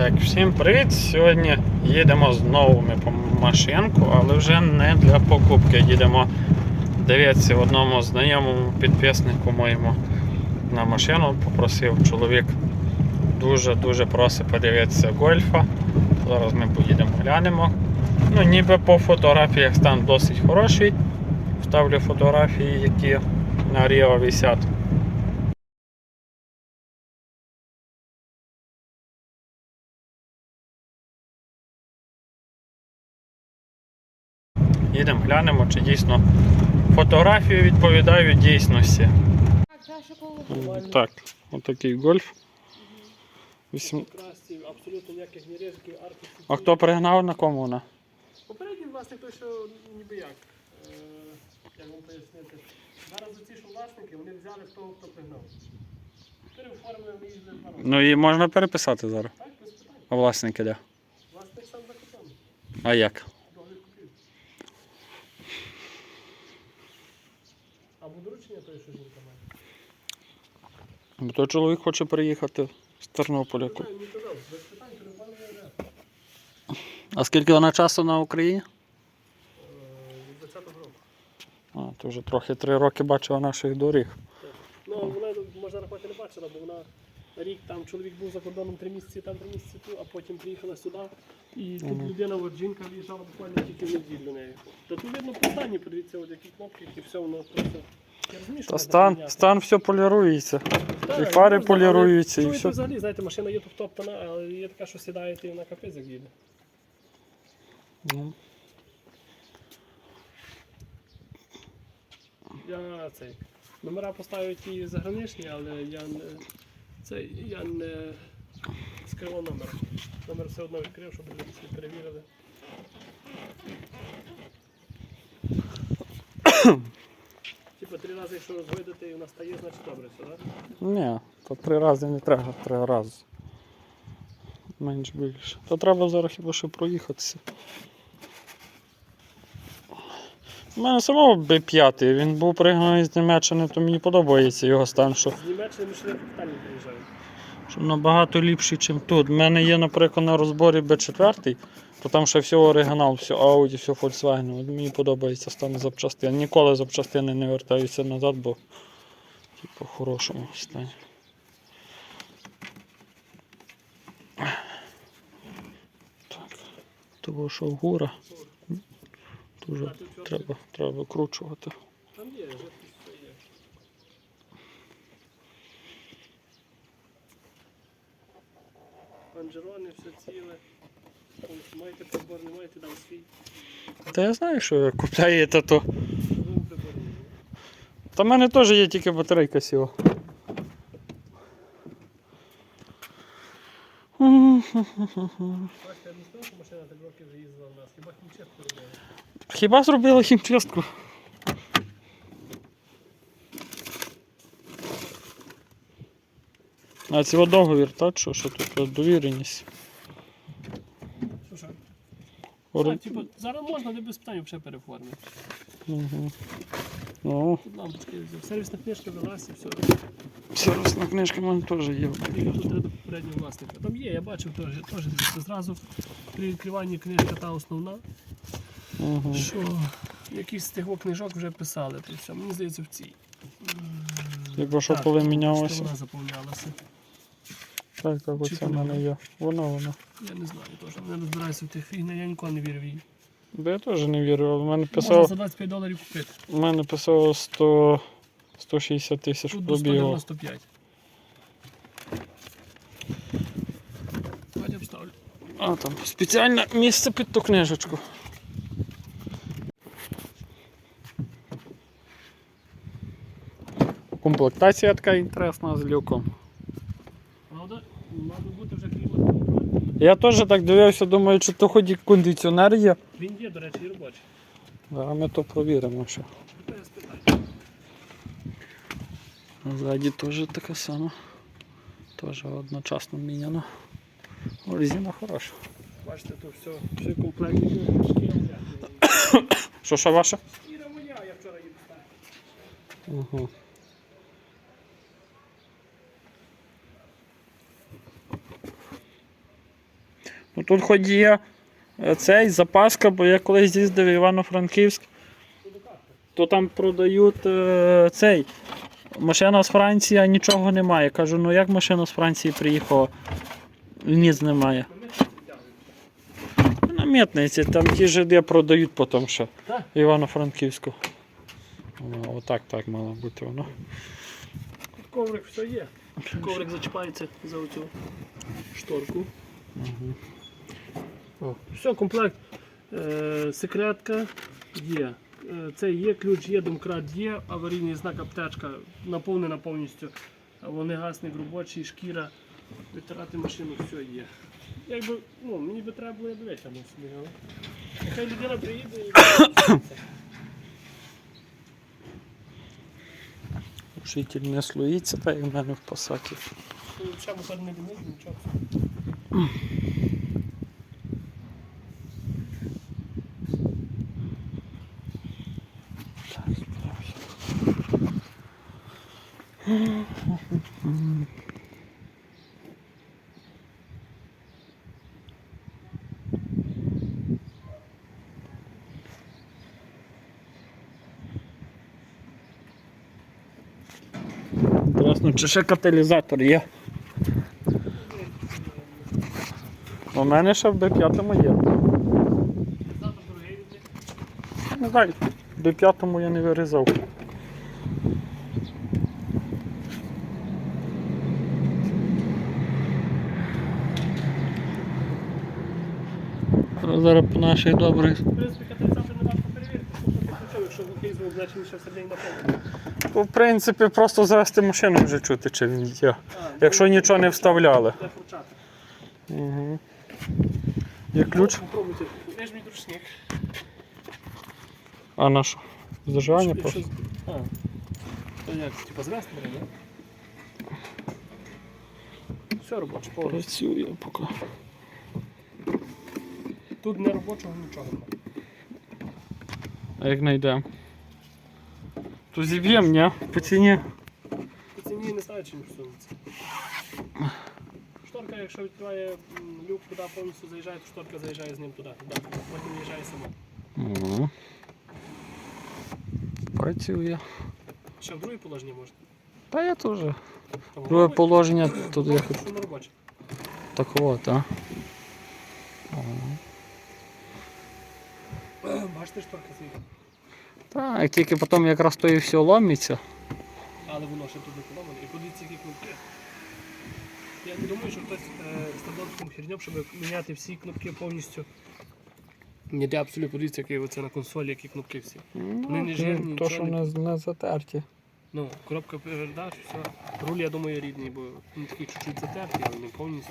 Так, всім привіт! Сьогодні їдемо знову ми по машинку, але вже не для покупки. Їдемо дивитися одному знайомому підписнику моєму на машину. Попросив чоловік дуже-дуже просить подивитися гольфа. Зараз ми поїдемо глянемо. Ну, ніби по фотографіях стан досить хороший. Вставлю фотографії, які на Ріо висять. Їдемо глянемо, чи дійсно фотографії відповідають дійсності. Так, отакий гольф. Вісім- абсолютно ніяких ні ризиків. А хто пригнав на кому вона? Попередній власник той, що ніби як. Е, як вам пояснити. Зараз оці що власники, вони взяли в того, хто пригнав. Переоформили, ми їздили два. Ну її можна переписати зараз. Так, без питань. А власники де? Власник сам закупив. А як? Договір купив. Або доручення той, що жінка має. Бо то чоловік хоче приїхати з Тернополя. Казав, без питань. А скільки вона часу на Україні? Е, Від 20-го року. А, то вже трохи три роки бачила наших доріг. Ну, вона можна рахувати не бачила, бо вона рік там чоловік був за кордоном три місяці, там три місяці тут, а потім приїхала сюди. І тут людина, от жінка виїжджала буквально тільки в неділю нею. Та тут видно стані, подивіться, от які кнопки, і все воно просто. Та стан, стан все полірується. Так, і фари можна, поліруються, але і все. взагалі, знаєте, машина є тут топтана, але є така, що сідаєте і вона капець як їде. Ну, Я цей. Номера поставив ті заграничні, але я не. Цей, я не скривав номер. Номер все одно відкрив, щоб люди всі перевірили. Три рази, якщо розвидати і вона стає, значить добре все, так? Ні, то три рази не треба, три рази. Менш більше. То треба зараз хіба що проїхатися. У мене самого Б5, він був пригнаний з Німеччини, то мені подобається його стан, що, З Німеччини ми ще не капітально приїжджають. Що набагато ліпший, ніж тут. У мене є, наприклад, на розборі Б4, то там ще все оригінал, все Audi, все Volkswagen. От мені подобається стан запчастин. Ніколи запчастини не вертаються назад, бо типу, хорошому стані. Так, того що гура. Дуже треба, треба викручувати. Там є, жидкість Лонжерони, все ціле. Ось, Маєте прибор, не маєте там свій. Та я знаю, що ви купляєте, то. Новий прибор. Та в мене теж є тільки батарейка сіла. Бачите, я не сказав, що машина так років вже їздила в нас. Хіба хімчистку робили? Хіба зробили хімчистку? А це договір, так? Що, що тут довіреність? Що що? Ори- Так, типу, зараз можна не без питань взагалі переформити. Мгм. Ну, Тут лампочки взяв. Сервісна книжка велася, все. сервісна книжка в мене теж є. І тут треба попереднього власника. Там є, я бачив теж, теж дивіться. Зразу при відкриванні книжка та основна, Угу. що якісь з тих книжок вже писали. То все. Мені здається, в цій. Якщо коли мінялося. Вона заповнялася. Так, так, оце в мене є. Воно, воно. Я не знаю, теж не розбираюся в тих фігнях, я ніколи не вірю в її. Бо я теж не вірю, але в мене Можна за 25 доларів купити. в мене писало 100, 160 тисяч Тут до пробігу. 195. Давайте вставлю. А, там спеціальне місце під ту книжечку. Комплектація така інтересна з люком. Би бути вже клімат. Я теж так дивився, думаю, чи то хоч і кондиціонер є. Він є, до речі, і робочий. Зараз ми то провіримо ще. Тепер я спитаю. Ззаді теж така сама. Теж одночасно міняно. Резина хороша. Бачите, тут все, все комплектні Що що ваше? Шкіра моя, я вчора її поставив. Угу. Тут хоч є е, цей запаска, бо я колись їздив в Івано-Франківськ, то там продають е, цей. Машина з Франції, а нічого немає. Кажу, ну як машина з Франції приїхала? Ніц немає. На митниці, там ті жиди продають потім ще. Івано-Франківську. Отак так мало бути воно. Коврик все є. Коврик зачіпається за оцю шторку. О, все, комплект. Е, секретка є. Е, це є ключ, є домкрат, є аварійний знак аптечка, наповнена повністю. Вогнегасник робочий, шкіра, витирати машину, все є. Якби, ну, мені би треба було я витягнув собі, але нехай людина приїде і Вчитель не слоїться, так як в мене в пасаті. ще мотор не нічого. Інтересно, чи ще каталізатор є? У мене ще в Б5 є. Не знаю, в Б5 я не вирізав. Зараз по нашій добрій. В принципі, каталізатор не важко перевірити. Слухайте, якщо ще всередині наповнений. Ну, В принципі, просто завести машину вже чути, чи він є. Якщо нічого не вставляли. Угу. Є ключ? Попробуйте. Де ж мій друшник? А на що? Зажигання просто? А. То як, типа звести треба, да? Все робоче, повністю. Працює поки. Тут не робочого нічого немає. А як знайдемо? То зіб'єм, ні? По ціні. По ціні не знаю, чим сунеться. Шторка, якщо відкриває люк туди повністю заїжджає, то шторка заїжджає з ним туди. туди. Потім виїжджає сама. Угу. Працює. Ще в друге положення можна. Та я теж. Друге положення тут як Що на робоче? такого, так? Бачите, шторка з'їхала. Так, тільки потім якраз то і все ломиться. Але воно ще тут не поломане. І подивіться, які кнопки. Я не думаю, що хтось е, стандартним херням, щоб міняти всі кнопки повністю. Ніде абсолютно подивіться, які оце на консолі, які кнопки всі. Вони не жирні, То, що не, не затерті. Ну, коробка передач, все. Руль, я думаю, рідний, бо він такий чуть-чуть затертий, але не повністю.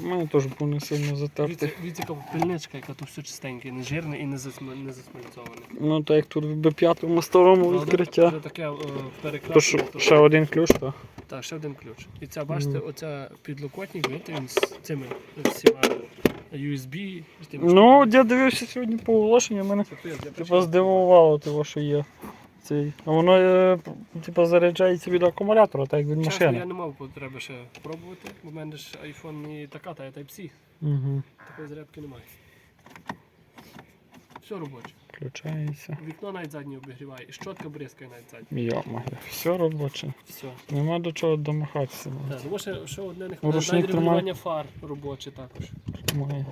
У мене теж був не сильно затертий. дивіться, яка пильничка, яка тут все чистеньке, не жирне і не, засм... не засмальцоване. Ну так як тут в Б5 старому Правда? відкриття. Вже таке е, То перекрашене. що, то- ще один ключ, так? Так, ще один ключ. І ця, бачите, Мгм. оця підлокотник, бачите, він з цими всіма USB. Ну, я дивився сьогодні по оголошенню, мене Це здивувало того, що є. Цей. А воно е, типа заряджається від акумулятора, так як від Чесно, я не мав потреби ще пробувати, бо в мене ж iPhone не така, та я Type-C. Угу. Такої зарядки немає. Все робоче. Включається. Вікно навіть заднє обігріває, і щотка бризкає навіть заднє. Йо-моє, все робоче. Все. Нема до чого домахатися. Так, тому що, що одне не хватає. ручник Навіть регулювання фар робоче також. Має.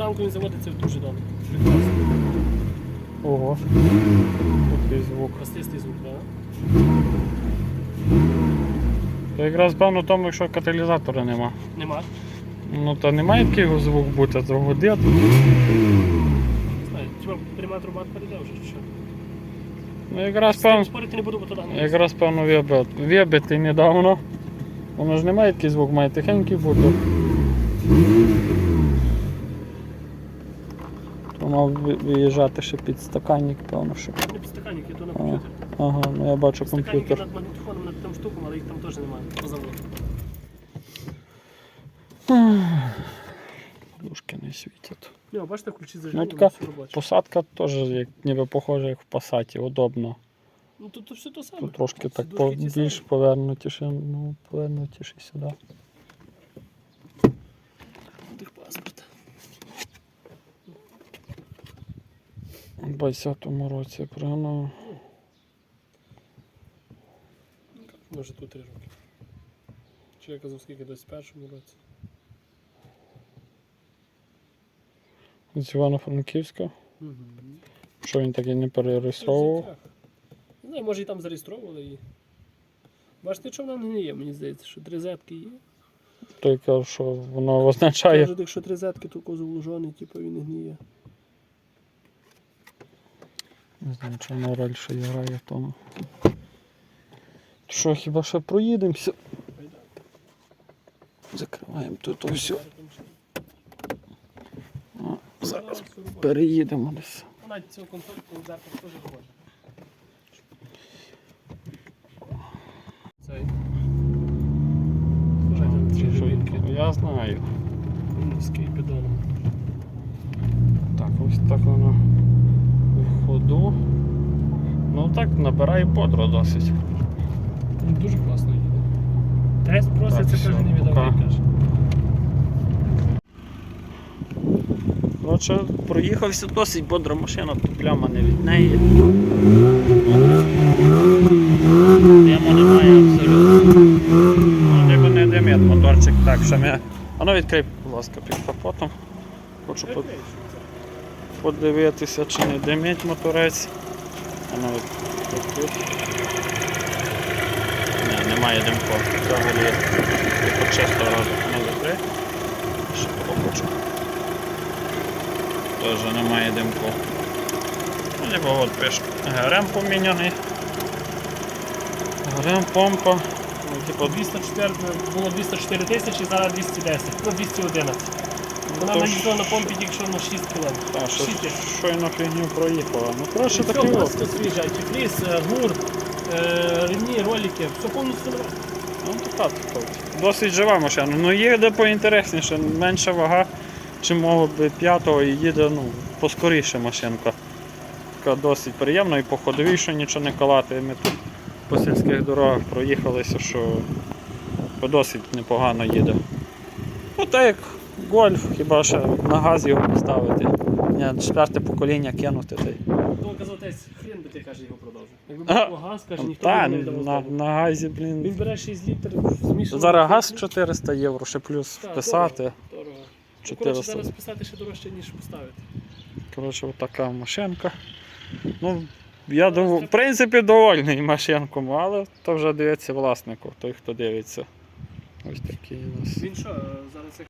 Зранку він заводиться дуже добре. Ого. Такий звук. Простистий звук, так? То якраз певно тому, якщо каталізатора нема. Нема. Ну то не має такий звук бути, а то годить. Не знаю, типа пряма труба перейде вже чи що. Ну якраз З тим певно. спорити не буду, бо не Якраз певно вибит. Вибитий недавно. Воно ж не має такий звук, має тихенький бути. Мав виїжджати ще під стаканник, певно, що. Не підстаканники, то на комп'ютер. Ага, ну я бачу комп'ютер. над магнітофоном, над тим штуком, але їх там теж немає по заводу. Подушки не світять. Ні, бачите, ключі зажигання, Ну, така все робоче. Посадка теж як ніби похожа, як в пасаті, удобно. Ну тут то все то саме. Тут трошки так по, більш повернутіше, ну, повернутіше сюди. Техпаспорт. У 20-му році пригнув. Може тут три роки. Чи я казав, скільки десь в першому році. З Івано-Франківська. Угу. Що він такий не перереєстровував. Не знаю, може і там зареєстровували її. Бачите, що вона не гниє, мені здається, що три зетки є. Той каже, що воно означає. Кажуть, якщо три зетки, то козу лужоний, типу він не гниє. Не знаю, чи вона роль грає в тому. Що, хіба ще проїдемося? Закриваємо тут все. Зараз переїдемо десь. Вона цього консольку зеркало теж жовінки. Я знаю. Низький підоном. Так, ось так воно ходу. Ну так, набирає бодро досить. Ну, Дуже класно їде. Тест проситься, все, каже, невідомий каже. Коротше, проїхався досить бодро машина, тут пляма не від неї. Диму немає абсолютно. Ну, ніби не димить моторчик. Так, що ми. А ну відкрий, будь ласка, під капотом. Хочу по- подивитися, чи не димить моторець. А ну немає димку. Взагалі, типу чисто разу не закрий. Ще покочу. Теж немає димку. Ну, ніби от пише. ГРМ поміняний. ГРМ помпа. Ну, типу, 204, було 204 тисячі, зараз 210, ну 211. Вона то наїздила на помпі тільки що на 6 км. Та, що, 6 тисяч. щойно фігню проїхала. Ну, коротше, Все просто антифріз, е, гурт, е, ремні, ролики, все повністю нове. Ну, така, така. Досить жива машина. Ну їде поінтересніше, менша вага, чим мого би п'ятого і їде ну, поскоріше машинка. Така досить приємна і по ходовій, що нічого не калати. Ми тут по сільських дорогах проїхалися, що досить непогано їде. Ну так як гольф, хіба ще на газ його поставити. Ні, четверте покоління кинути. Та й То казав отець, хрен би ти каже його продовжив. Якби був газ, каже, ніхто Та, б не віддавав. на, на газі, Він блін. бере 6 літрів, змішує. Зараз газ 400 євро, ще плюс Так, вписати. Дорого. Ну, 400. Коротше, зараз писати ще дорожче, ніж поставити. Коротше, така машинка. Ну, я дов... в принципі довольний машинком, але то вже дивиться власнику, той хто дивиться. Ось такий у нас. Він що, е, зараз як